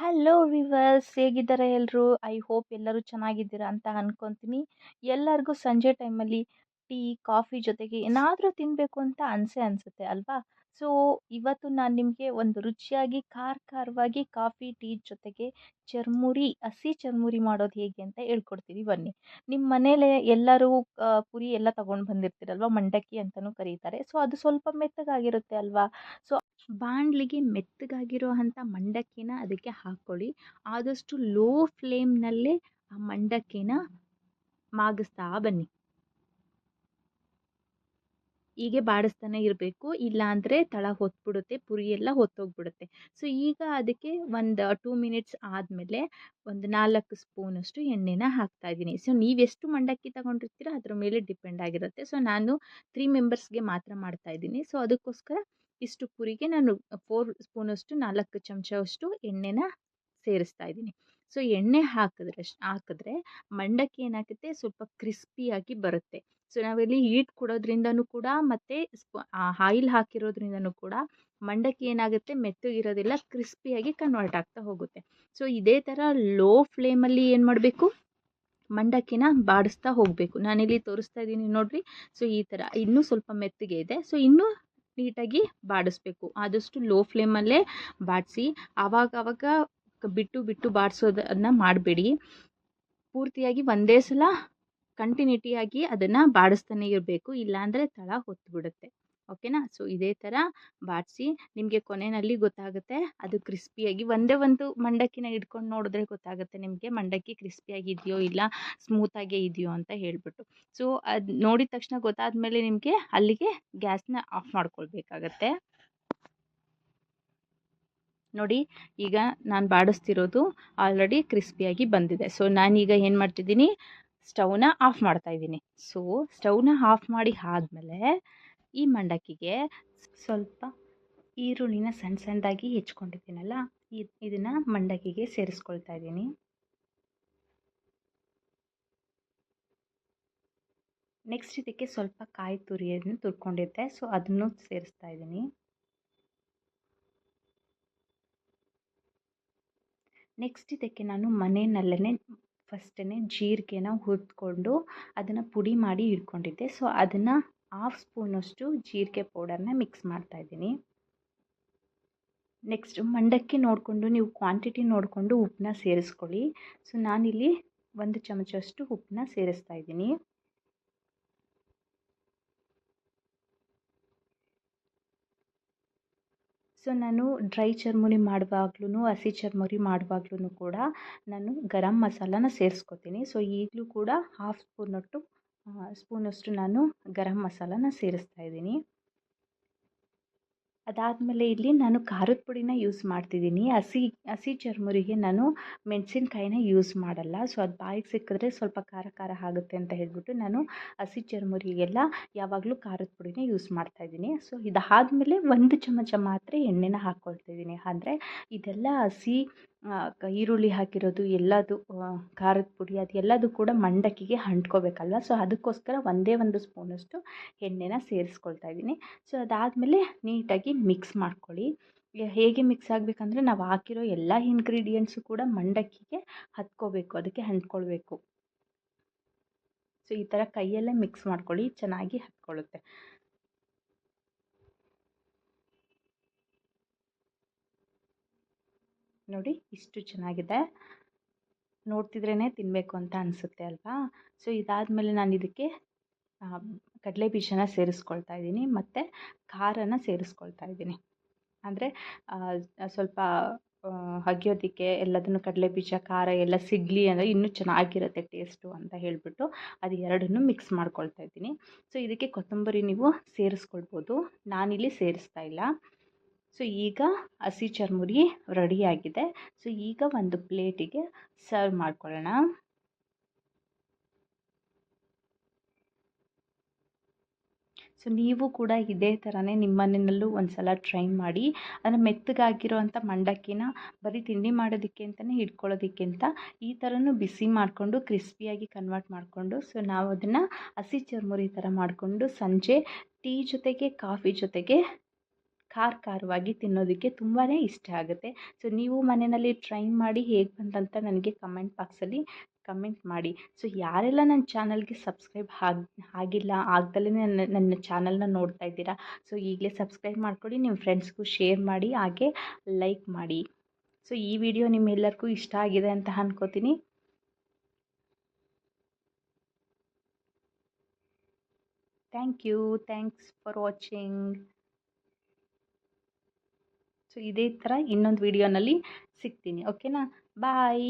Hello viewers ಹೇಗಿದ್ದಾರೆ ಎಲ್ಲರೂ I hope ಎಲ್ಲರೂ ಚೆನ್ನಾಗಿದ್ದೀರಾ ಅಂತ ಅನ್ಕೊತೀನಿ. ಎಲ್ಲರಿಗೂ ಸಂಜೆ ಟೈಮಲ್ಲಿ ಟೀ, ಕಾಫಿ ಜೊತೆಗೆ ಏನಾದರೂ ತಿನ್ನಬೇಕು ಅಂತ ಅನಿಸೇ ಅನಿಸುತ್ತೆ ಅಲ್ವಾ? ಸೊ, ಇವತ್ತು ನಾನು ನಿಮಗೆ ಒಂದು ರುಚಿಯಾಗಿ ಖಾರ ಖಾರವಾಗಿ ಕಾಫಿ, ಟೀ ಜೊತೆಗೆ ಚರ್ಮುರಿ, ಹಸಿ ಚರ್ಮುರಿ ಮಾಡೋದು ಹೇಗೆ ಅಂತ ಹೇಳ್ಕೊಡ್ತೀವಿ ಬನ್ನಿ. ನಿಮ್ಮ ಮನೇಲೆ ಎಲ್ಲರೂ ಪುರಿ ಎಲ್ಲ ತೊಗೊಂಡು ಬಂದಿರ್ತೀರಲ್ವ? ಮಂಡಕ್ಕಿ ಅಂತಲೂ ಕರೀತಾರೆ. ಸೊ, ಅದು ಸ್ವಲ್ಪ ಮೆತ್ತಗಾಗಿರುತ್ತೆ ಅಲ್ವಾ? ಸೊ, ಬಾಣಲಿಗೆ ಮೆತ್ತಗಾಗಿರೋ ಅಂಥ ಮಂಡಕ್ಕಿನ ಅದಕ್ಕೆ ಹಾಕ್ಕೊಳ್ಳಿ. ಆದಷ್ಟು ಲೋ ಫ್ಲೇಮ್ನಲ್ಲೇ ಆ ಮಂಡಕ್ಕಿನ ಮಾಗಿಸ್ತಾ ಬನ್ನಿ. ಹೀಗೆ ಬಾಡಿಸ್ತಾನೆ ಇರಬೇಕು. ಇಲ್ಲಾಂದರೆ ತಳ ಹೊತ್ಬಿಡುತ್ತೆ, ಪುರಿ ಎಲ್ಲ ಹೊತ್ತೋಗ್ಬಿಡುತ್ತೆ. ಸೊ ಈಗ ಅದಕ್ಕೆ ಒಂದು ಟೂ ಮಿನಿಟ್ಸ್ ಆದಮೇಲೆ ಒಂದು ನಾಲ್ಕು ಸ್ಪೂನಷ್ಟು ಎಣ್ಣೆನ ಹಾಕ್ತಾಯಿದ್ದೀನಿ ಸೊ ನೀವೆಷ್ಟು ಮಂಡಕ್ಕಿ ತಗೊಂಡಿರ್ತೀರೋ ಅದ್ರ ಮೇಲೆ ಡಿಪೆಂಡ್ ಆಗಿರುತ್ತೆ. ಸೊ ನಾನು ತ್ರೀ ಮೆಂಬರ್ಸ್ಗೆ ಮಾತ್ರ ಮಾಡ್ತಾಯಿದ್ದೀನಿ ಸೊ ಅದಕ್ಕೋಸ್ಕರ ಇಷ್ಟು ಪುರಿಗೆ ನಾನು ಫೋರ್ ಸ್ಪೂನಷ್ಟು, ನಾಲ್ಕು ಚಮಚವಷ್ಟು ಎಣ್ಣೆನ ಸೇರಿಸ್ತಾ ಇದ್ದೀನಿ. ಸೊ, ಎಣ್ಣೆ ಹಾಕಿದ್ರೆ ಹಾಕಿದ್ರೆ ಮಂಡಕ್ಕಿ ಏನಾಗುತ್ತೆ? ಸ್ವಲ್ಪ ಕ್ರಿಸ್ಪಿಯಾಗಿ ಬರುತ್ತೆ. ಸೊ, ನಾವಿಲ್ಲಿ ಹೀಟ್ ಕೊಡೋದ್ರಿಂದನೂ ಕೂಡ ಮತ್ತು ಆಯಿಲ್ ಹಾಕಿರೋದ್ರಿಂದನೂ ಕೂಡ ಮಂಡಕ್ಕಿ ಏನಾಗುತ್ತೆ? ಮೆತ್ತಗಿರೋದಿಲ್ಲ, ಕ್ರಿಸ್ಪಿಯಾಗಿ ಕನ್ವರ್ಟ್ ಆಗ್ತಾ ಹೋಗುತ್ತೆ. ಸೊ, ಇದೇ ಥರ ಲೋ ಫ್ಲೇಮಲ್ಲಿ ಏನು ಮಾಡಬೇಕು? ಮಂಡಕ್ಕಿನ ಬಾಡಿಸ್ತಾ ಹೋಗಬೇಕು. ನಾನಿಲ್ಲಿ ತೋರಿಸ್ತಾ ಇದ್ದೀನಿ ನೋಡಿರಿ. ಸೊ, ಈ ಥರ ಇನ್ನೂ ಸ್ವಲ್ಪ ಮೆತ್ತಗೆ ಇದೆ. ಸೊ, ಇನ್ನೂ ನೀಟಾಗಿ ಬಾಡಿಸ್ಬೇಕು. ಆದಷ್ಟು ಲೋ ಫ್ಲೇಮಲ್ಲೇ ಬಾಡಿಸಿ. ಆವಾಗವಾಗ ಆವಾಗ ಬಿಟ್ಟು ಬಿಟ್ಟು ಬಾಡಿಸೋದನ್ನ ಮಾಡಬೇಡಿ. ಪೂರ್ತಿಯಾಗಿ ಒಂದೇ ಸಲ ಕಂಟಿನ್ಯೂಟಿಯಾಗಿ ಅದನ್ನು ಬಾಡಿಸ್ತಾನೆ ಇರಬೇಕು. ಇಲ್ಲಾಂದರೆ ತಳ ಹೊತ್ತು ಬಿಡುತ್ತೆ ಓಕೆನಾ ಸೊ ಇದೇ ಥರ ಬಾಡಿಸಿ ನಿಮಗೆ ಕೊನೆಯಲ್ಲಿ ಗೊತ್ತಾಗುತ್ತೆ. ಅದು ಕ್ರಿಸ್ಪಿಯಾಗಿ ಒಂದೇ ಒಂದು ಮಂಡಕ್ಕಿನ ಇಟ್ಕೊಂಡು ನೋಡಿದ್ರೆ ಗೊತ್ತಾಗುತ್ತೆ ನಿಮಗೆ ಮಂಡಕ್ಕಿ ಕ್ರಿಸ್ಪಿಯಾಗಿದೆಯೋ ಇಲ್ಲ ಸ್ಮೂತಾಗೇ ಇದೆಯೋ ಅಂತ ಹೇಳಿಬಿಟ್ಟು. ಸೊ ಅದು ನೋಡಿದ ತಕ್ಷಣ ಗೊತ್ತಾದ ಮೇಲೆ ನಿಮಗೆ ಅಲ್ಲಿಗೆ ಗ್ಯಾಸ್ನ ಆಫ್ ಮಾಡ್ಕೊಳ್ಬೇಕಾಗತ್ತೆ. ನೋಡಿ, ಈಗ ನಾನು ಬಾಡಿಸ್ತಿರೋದು ಆಲ್ರೆಡಿ ಕ್ರಿಸ್ಪಿಯಾಗಿ ಬಂದಿದೆ. ಸೊ ನಾನೀಗ ಏನು ಮಾಡ್ತಿದ್ದೀನಿ? ಸ್ಟವ್ನ ಆಫ್ ಮಾಡ್ತಾ ಇದ್ದೀನಿ. ಸೊ ಸ್ಟವ್ನ ಆಫ್ ಮಾಡಿ ಆದಮೇಲೆ ಈ ಮಂಡಕ್ಕಿಗೆ ಸ್ವಲ್ಪ ಈರುಳ್ಳಿನ ಸಣ್ಣ ಸಣ್ಣದಾಗಿ ಹೆಚ್ಕೊಂಡಿದ್ದೀನಲ್ಲ ಇದನ್ನು ಮಂಡಕ್ಕಿಗೆ ಸೇರಿಸ್ಕೊಳ್ತಾ ಇದ್ದೀನಿ. ನೆಕ್ಸ್ಟ್ ಇದಕ್ಕೆ ಸ್ವಲ್ಪ ಕಾಯಿ ತುರಿಯನ್ನು ತುರ್ಕೊಂಡಿದ್ದೆ. ಸೊ ಅದನ್ನು ಸೇರಿಸ್ತಾ ಇದ್ದೀನಿ. ನೆಕ್ಸ್ಟ್ ಇದಕ್ಕೆ ನಾನು ಮನೆಯಲ್ಲೇ ಫಸ್ಟೇ ಜೀರಿಗೆನ ಹುರಿದ್ಕೊಂಡು ಅದನ್ನು ಪುಡಿ ಮಾಡಿ ಇಟ್ಕೊಂಡಿದ್ದೆ. ಸೊ ಅದನ್ನು ಹಾಫ್ ಸ್ಪೂನಷ್ಟು ಜೀರಿಗೆ ಪೌಡರನ್ನ ಮಿಕ್ಸ್ ಮಾಡ್ತಾಯಿದ್ದೀನಿ ನೆಕ್ಸ್ಟ್ ಮಂಡಕ್ಕಿ ನೋಡಿಕೊಂಡು, ನೀವು ಕ್ವಾಂಟಿಟಿ ನೋಡಿಕೊಂಡು ಉಪ್ಪನ್ನ ಸೇರಿಸ್ಕೊಳ್ಳಿ. ಸೊ ನಾನಿಲ್ಲಿ ಒಂದು ಚಮಚಷ್ಟು ಉಪ್ಪನ್ನ ಸೇರಿಸ್ತಾ ಇದ್ದೀನಿ. ಸೊ ನಾನು ಡ್ರೈ ಚರ್ಮುರಿ ಮಾಡುವಾಗ್ಲೂ ಹಸಿ ಚರ್ಮುರಿ ಮಾಡುವಾಗ್ಲೂ ಕೂಡ ನಾನು ಗರಂ ಮಸಾಲಾನ ಸೇರಿಸ್ಕೋತೀನಿ. ಸೊ ಈಗಲೂ ಕೂಡ ಹಾಫ್ ಸ್ಪೂನಷ್ಟು ಸ್ಪೂನಷ್ಟು ನಾನು ಗರಂ ಮಸಾಲಾನ ಸೇರಿಸ್ತಾ ಇದ್ದೀನಿ. ಅದಾದಮೇಲೆ ಇಲ್ಲಿ ನಾನು ಖಾರದ ಪುಡಿನ ಯೂಸ್ ಮಾಡ್ತಿದ್ದೀನಿ. ಹಸಿ ಹಸಿ ಚರ್ಮುರಿಗೆ ನಾನು ಮೆಣಸಿನ್ಕಾಯಿನ ಯೂಸ್ ಮಾಡಲ್ಲ. ಸೊ ಅದು ಬಾಯಿಗೆ ಸಿಕ್ಕಿದ್ರೆ ಸ್ವಲ್ಪ ಖಾರ ಖಾರ ಆಗುತ್ತೆ ಅಂತ ಹೇಳಿಬಿಟ್ಟು ನಾನು ಹಸಿ ಚರ್ಮುರಿಗೆಲ್ಲ ಯಾವಾಗಲೂ ಖಾರದ ಪುಡಿನ ಯೂಸ್ ಮಾಡ್ತಾಯಿದ್ದೀನಿ ಸೊ ಇದಾದಮೇಲೆ ಒಂದು ಚಮಚ ಮಾತ್ರ ಎಣ್ಣೆನ ಹಾಕ್ಕೊಳ್ತಿದ್ದೀನಿ ಅಂದರೆ ಇದೆಲ್ಲ ಹಸಿ ಈರುಳ್ಳಿ ಹಾಕಿರೋದು, ಎಲ್ಲದು ಖಾರದ ಪುಡಿ ಅದು ಎಲ್ಲದು ಕೂಡ ಮಂಡಕ್ಕಿಗೆ ಅಂಟ್ಕೋಬೇಕಲ್ವ? ಸೊ ಅದಕ್ಕೋಸ್ಕರ ಒಂದೇ ಒಂದು ಸ್ಪೂನಷ್ಟು ಎಣ್ಣೆನ ಸೇರಿಸ್ಕೊಳ್ತಾ ಇದ್ದೀನಿ. ಸೊ ಅದಾದಮೇಲೆ ನೀಟಾಗಿ ಮಿಕ್ಸ್ ಮಾಡ್ಕೊಳ್ಳಿ. ಹೇಗೆ ಮಿಕ್ಸ್ ಆಗಬೇಕಂದ್ರೆ ನಾವು ಹಾಕಿರೋ ಎಲ್ಲ ಇನ್ಗ್ರೀಡಿಯೆಂಟ್ಸು ಕೂಡ ಮಂಡಕ್ಕಿಗೆ ಹತ್ಕೋಬೇಕು, ಅದಕ್ಕೆ ಅಂಟ್ಕೊಳ್ಬೇಕು. ಸೊ ಈ ಥರ ಕೈಯಲ್ಲೇ ಮಿಕ್ಸ್ ಮಾಡ್ಕೊಳ್ಳಿ, ಚೆನ್ನಾಗಿ ಹತ್ಕೊಳ್ಳುತ್ತೆ. ನೋಡಿ ಇಷ್ಟು ಚೆನ್ನಾಗಿದೆ. ನೋಡ್ತಿದ್ರೇ ತಿನ್ನಬೇಕು ಅಂತ ಅನಿಸುತ್ತೆ ಅಲ್ವಾ? ಸೊ ಇದಾದಮೇಲೆ ನಾನು ಇದಕ್ಕೆ ಕಡಲೆ ಬೀಜನ ಸೇರಿಸ್ಕೊಳ್ತಾ ಇದ್ದೀನಿ ಮತ್ತು ಖಾರನ ಸೇರಿಸ್ಕೊಳ್ತಾ ಇದ್ದೀನಿ. ಅಂದರೆ ಸ್ವಲ್ಪ ಅಗಿಯೋದಕ್ಕೆ ಎಲ್ಲದನ್ನು ಕಡಲೆ ಬೀಜ ಖಾರ ಎಲ್ಲ ಸಿಗಲಿ ಅಂದರೆ ಇನ್ನೂ ಚೆನ್ನಾಗಿರುತ್ತೆ ಟೇಸ್ಟು ಅಂತ ಹೇಳಿಬಿಟ್ಟು ಅದು ಎರಡನ್ನೂ ಮಿಕ್ಸ್ ಮಾಡ್ಕೊಳ್ತಾ ಇದ್ದೀನಿ. ಸೊ ಇದಕ್ಕೆ ಕೊತ್ತಂಬರಿ ನೀವು ಸೇರಿಸ್ಕೊಳ್ಬೋದು. ನಾನಿಲ್ಲಿ ಸೇರಿಸ್ತಾ ಇಲ್ಲ. ಸೊ ಈಗ ಹಸಿ ಚರ್ಮುರಿ ರೆಡಿಯಾಗಿದೆ. ಸೊ ಈಗ ಒಂದು ಪ್ಲೇಟಿಗೆ ಸರ್ವ್ ಮಾಡ್ಕೊಳ್ಳೋಣ. ಸೊ ನೀವು ಕೂಡ ಇದೇ ಥರನೇ ನಿಮ್ಮ ಮನೆಯಲ್ಲೂ ಒಂದು ಸಲ ಟ್ರೈ ಮಾಡಿ. ಅಂದರೆ ಮೆತ್ತಗಾಗಿರೋ ಅಂಥ ಮಂಡಕ್ಕಿನ, ಬರೀ ತಿಂಡಿ ಮಾಡೋದಕ್ಕೆ ಅಂತಲೇ ಇಟ್ಕೊಳ್ಳೋದಕ್ಕೆ ಅಂತ ಈ ಥರನೂ ಬಿಸಿ ಮಾಡಿಕೊಂಡು ಕ್ರಿಸ್ಪಿಯಾಗಿ ಕನ್ವರ್ಟ್ ಮಾಡಿಕೊಂಡು ಸೊ ನಾವು ಅದನ್ನು ಹಸಿ ಚರ್ಮುರಿ ಥರ ಮಾಡಿಕೊಂಡು ಸಂಜೆ ಟೀ ಜೊತೆಗೆ, ಕಾಫಿ ಜೊತೆಗೆ ಖಾರ ಖಾರವಾಗಿ ತಿನ್ನೋದಕ್ಕೆ ತುಂಬಾ ಇಷ್ಟ ಆಗುತ್ತೆ. ಸೊ ನೀವು ಮನೆಯಲ್ಲಿ ಟ್ರೈ ಮಾಡಿ ಹೇಗೆ ಬಂತಂತ ನನಗೆ ಕಮೆಂಟ್ ಬಾಕ್ಸಲ್ಲಿ ಕಮೆಂಟ್ ಮಾಡಿ. ಸೊ ಯಾರೆಲ್ಲ ನನ್ನ ಚಾನಲ್ಗೆ ಸಬ್ಸ್ಕ್ರೈಬ್ ಆಗಿ ಆಗಿಲ್ಲ, ಆಗ್ದಲೇ ನನ್ನ ನನ್ನ ಚಾನಲ್ನ ನೋಡ್ತಾ ಇದ್ದೀರಾ ಸೊ ಈಗಲೇ ಸಬ್ಸ್ಕ್ರೈಬ್ ಮಾಡಿಕೊಡಿ ನಿಮ್ಮ ಫ್ರೆಂಡ್ಸ್ಗೂ ಶೇರ್ ಮಾಡಿ, ಹಾಗೆ ಲೈಕ್ ಮಾಡಿ. ಸೊ ಈ ವಿಡಿಯೋ ನಿಮ್ಮೆಲ್ಲರಿಗೂ ಇಷ್ಟ ಆಗಿದೆ ಅಂತ ಅನ್ಕೋತೀನಿ. Thank you thanks for watching so ಇದೇ ಥರ ಇನ್ನೊಂದು ವಿಡಿಯೋನಲ್ಲಿ ಸಿಗ್ತೀನಿ. ಓಕೆನಾ ಬಾಯ್